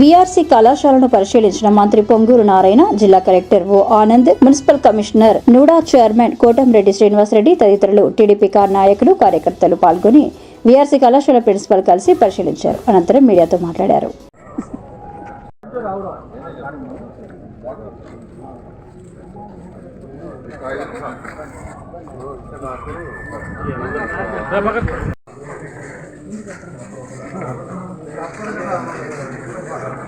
VRC కళాశాలను పరిశీలించిన మంత్రి పొంగూరు నారాయణ జిల్లా collector O Anand municipal commissioner NUDA chairman Kotamreddy Srinivasareddy తదితరులు టీడీపీ కార్ నాయకులు కార్యకర్తలు పాల్గొని వీఆర్సీ కళాశాల ప్రిన్సిపల్ కలిసి పరిశీలించారు. అనంతరం మీడియాతో మాట్లాడారు.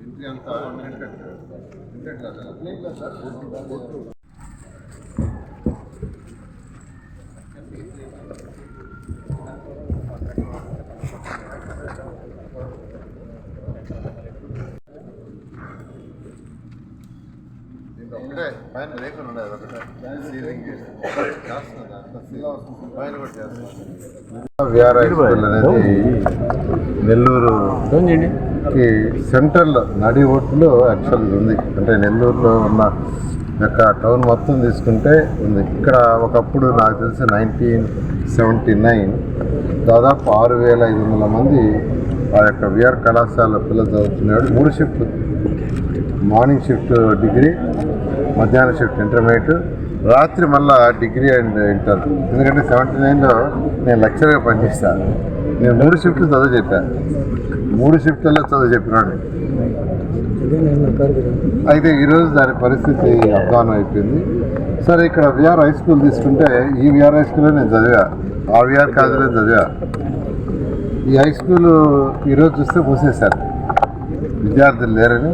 ఇంటి అంతా ఇంటే క్లాస్ దీంట్లో ఒకటే పైన రేకులు ఉన్నాయి ఒకటే సీలింగ్ చేస్తున్నా పైన కూడా చేస్తున్నా. విఆర్ హై స్కూల్ అనేది నెల్లూరు సెంట్రల్ నడి ఒట్టులో యాక్చువల్గా ఉంది. అంటే నెల్లూరులో ఉన్న యొక్క టౌన్ మొత్తం తీసుకుంటే ఉంది. ఇక్కడ ఒకప్పుడు నాకు తెలిసి నైన్టీన్ సెవెంటీ నైన్ దాదాపు ఆరు వేల ఐదు వందల మంది ఆ యొక్క విఆర్ కళాశాల పిల్లలు చదువుతున్నాడు. మూడు షిఫ్ట్ మార్నింగ్ షిఫ్ట్ డిగ్రీ మధ్యాహ్నం షిఫ్ట్ ఇంటర్మీడియట్ రాత్రి మళ్ళా డిగ్రీ అండ్ ఇంటర్. ఎందుకంటే సెవెంటీ నైన్లో నేను లెక్చర్గా పనిచేస్తాను నేను మూడు షిఫ్ట్లు చదువు చెప్పాను మూడు షిఫ్ట్లలో చదువు చెప్పినాడు అయితే ఈరోజు దాని పరిస్థితి అధ్వానం అయిపోయింది. సరే ఇక్కడ విఆర్ హై స్కూల్ తీసుకుంటే ఈ విఆర్ హై స్కూల్లో నేను చదివా. ఆ విఆర్ కాలేజీలో చదివా. ఈ హై స్కూల్ ఈరోజు చూస్తే మూసేశారు. విద్యార్థులు లేరని.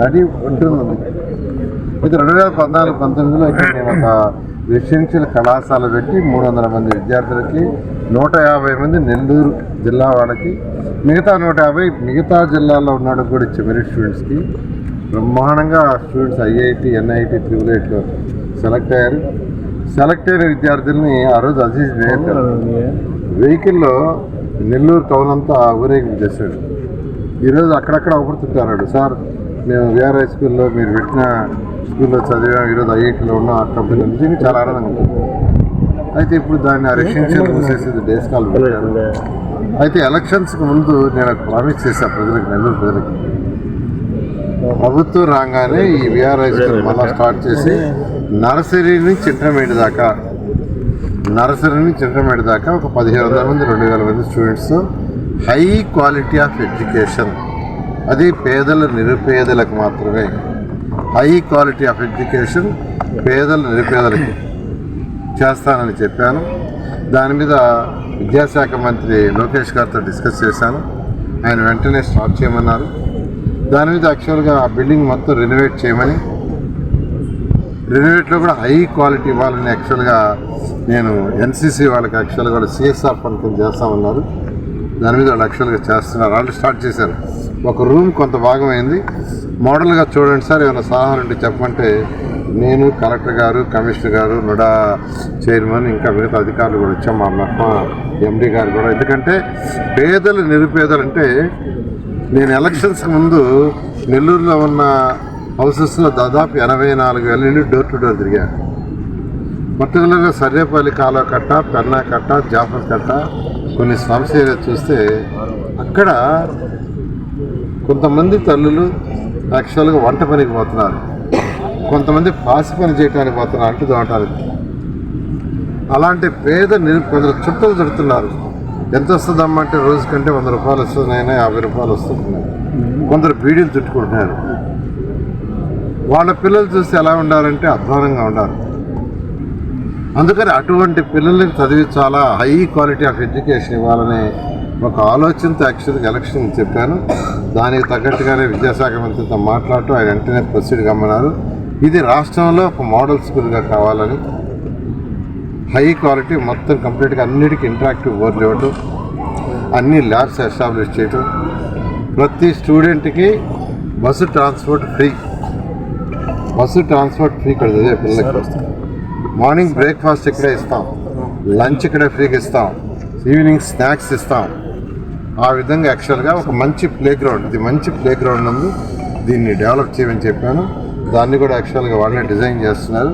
నడి ఉంటుంది ఇది రెండు వేల పద్నాలుగు పంతొమ్మిదిలో ఇక్కడ నేను ఒక రెసిడెన్షియల్ కళాశాల పెట్టి మూడు వందల మంది విద్యార్థులకి నూట యాభై మంది నెల్లూరు జిల్లా వాళ్ళకి మిగతా నూట యాభై మిగతా జిల్లాలో ఉన్నాడు కూడా ఇచ్చే మెరిట్ స్టూడెంట్స్కి బ్రహ్మాండంగా స్టూడెంట్స్ ఐఐటి ఎన్ఐటి త్రిబుల్ ఎయిట్లో సెలెక్ట్ అయ్యారు. సెలెక్ట్ అయిన విద్యార్థుల్ని ఆ రోజు అజీజ్ వెహికల్ వెహికల్లో నెల్లూరు టౌన్ అంతా ఊరేగింపు చేశాడు ఈరోజు అక్కడక్కడ అవపడుతుంటారు సార్ మేము విఆర్ హై స్కూల్లో మీరు పెట్టిన స్కూల్లో చదివాం ఈరోజు ఐఐటీలో ఉన్న కంపెనీ నిజంగా చాలా ఆనందంగా ఉంటుంది. అయితే ఇప్పుడు దాన్ని ఆ మూసేసేది డేస్ కాల్ పెట్టారు అయితే ఎలక్షన్స్కి ముందు నేను ప్రామిస్ చేశాను ప్రజలకు నెల్లూరు ప్రజలకి. ప్రభుత్వం రాగానే ఈ విఆర్ హై స్కూల్ మళ్ళీ స్టార్ట్ చేసి నర్సరీ నుంచి ఇంటర్మీడియట్ దాకా నర్సరీ నుంచి ఇంటర్మీడియట్ దాకా ఒక పదిహేను వందల మంది రెండు వేల మంది students high quality of education అది పేదల నిరుపేదలకు మాత్రమే. హై క్వాలిటీ ఆఫ్ ఎడ్యుకేషన్ పేదల నిరుపేదలకు చేస్తానని చెప్పాను. దాని మీద విద్యాశాఖ మంత్రి లోకేష్ గారితో డిస్కస్ చేశాను. ఆయన వెంటనే స్టార్ట్ చేయమన్నారు. దాని మీద యాక్చువల్గా ఆ బిల్డింగ్ మొత్తం రెనోవేట్ చేయమని. రెనోవేట్లో కూడా హై క్వాలిటీ ఇవ్వాలని యాక్చువల్గా నేను ఎన్సీసీ వాళ్ళకి యాక్చువల్గా కూడా సిఎస్ఆర్ ఫండ్ చేస్తామన్నారు. దాని మీద వాళ్ళు యాక్చువల్గా చేస్తున్నారు. వాళ్ళు స్టార్ట్ చేశారు. ఒక రూమ్ కొంత భాగం అయింది మోడల్గా చూడండి సార్ ఏమైనా సలహాలు ఉంటే చెప్పమంటే నేను కలెక్టర్ గారు కమిషనర్ గారు నుడా చైర్మన్ ఇంకా మిగతా అధికారులు కూడా వచ్చాం. మా మహ్మ ఎండి గారు కూడా. ఎందుకంటే పేదలు నిరుపేదలు అంటే నేను ఎలక్షన్స్కి ముందు నెల్లూరులో ఉన్న హౌసెస్లో దాదాపు ఎనభై నాలుగు వేల నుండి డోర్ టు డోర్ తిరిగాను పర్టికులర్గా సర్రేపల్లి కాలువ కట్ట పెన్నా కట్ట జాఫర్ కట్ట కొన్ని స్లమ్స్ చూస్తే అక్కడ కొంతమంది తల్లులు యాక్చువల్గా వంట పనికి పోతున్నారు. కొంతమంది పాసి పని చేయడానికి పోతున్నారు అంటు దాటానికి అలాంటి పేద నిరు కొందరు చుట్టలు చుడుతున్నారు ఎంత వస్తుందమ్మంటే రోజు కంటే వంద రూపాయలు వస్తున్నాయని యాభై రూపాయలు వస్తున్నాయి. కొందరు బీడీలు చుట్టుకుంటున్నారు. వాళ్ళ పిల్లలు చూస్తే ఎలా ఉండాలంటే అధ్వానంగా ఉండాలి. అందుకని అటువంటి పిల్లల్ని చదివించాలా హై క్వాలిటీ ఆఫ్ ఎడ్యుకేషన్ ఇవ్వాలనే ఒక ఆలోచనతో యాక్చువల్గా ఎలక్షన్ చెప్పాను. దానికి తగ్గట్టుగానే విద్యాశాఖ మంత్రితో మాట్లాడుతూ ఆయన వెంటనే ప్రొసీడ్ కమ్మన్నారు ఇది రాష్ట్రంలో ఒక మోడల్ స్కూల్గా కావాలని హై క్వాలిటీ మొత్తం కంప్లీట్గా అన్నిటికీ ఇంటరాక్టివ్ బోర్డులు ఇవ్వటం అన్ని ల్యాబ్స్ ఎస్టాబ్లిష్ చేయటం ప్రతి స్టూడెంట్కి bus transport free bus transport free ఇక్కడ చదివే పిల్లలకి. మార్నింగ్ బ్రేక్ఫాస్ట్ ఇక్కడే ఇస్తాం. లంచ్ ఇక్కడే ఫ్రీగా ఇస్తాం. ఈవినింగ్ స్నాక్స్ ఇస్తాం. ఆ విధంగా యాక్చువల్గా ఒక మంచి ప్లే గ్రౌండ్ ఇది మంచి ప్లే గ్రౌండ్ ఉంది దీన్ని డెవలప్ చేయమని చెప్పాను. దాన్ని కూడా యాక్చువల్గా వాళ్ళే డిజైన్ చేస్తున్నారు.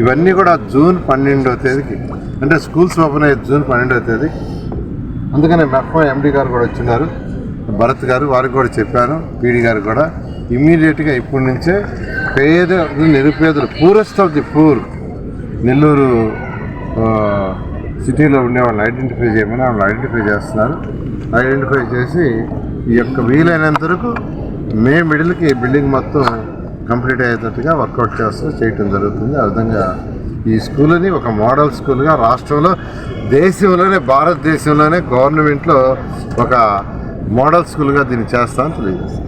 ఇవన్నీ కూడా జూన్ పన్నెండవ తేదీకి. అంటే స్కూల్స్ ఓపెన్ అయ్యే జూన్ పన్నెండవ తేదీ. అందుకనే మెఫ్ఓ ఎండి గారు కూడా వచ్చిన్నారు భరత్ గారు వారికి కూడా చెప్పాను పీడి గారు కూడా. ఇమ్మీడియట్గా ఇప్పటి నుంచే పేద నిరుపేదలు poorest of the poor Nellore సిటీలో ఉండే వాళ్ళని ఐడెంటిఫై చేయమని వాళ్ళు ఐడెంటిఫై చేస్తున్నారు. ఐడెంటిఫై చేసి ఈ యొక్క వీలైనంత వరకు మే మిడిల్కి బిల్డింగ్ మొత్తం కంప్లీట్ అయ్యేటట్టుగా వర్కౌట్ చేస్తూ చేయటం జరుగుతుంది. ఆ విధంగా ఈ స్కూల్ని ఒక మోడల్ స్కూల్గా రాష్ట్రంలో దేశంలోనే భారతదేశంలోనే గవర్నమెంట్లో ఒక మోడల్ స్కూల్గా దీన్ని చేస్తామని తెలియజేస్తాను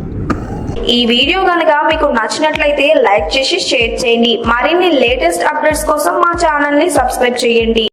ఈ వీడియో కనుక మీకు నచ్చినట్లయితే లైక్ చేసి షేర్ చేయండి. మరిన్ని లేటెస్ట్ అప్డేట్స్ కోసం మా ఛానల్ని సబ్స్క్రైబ్ చేయండి.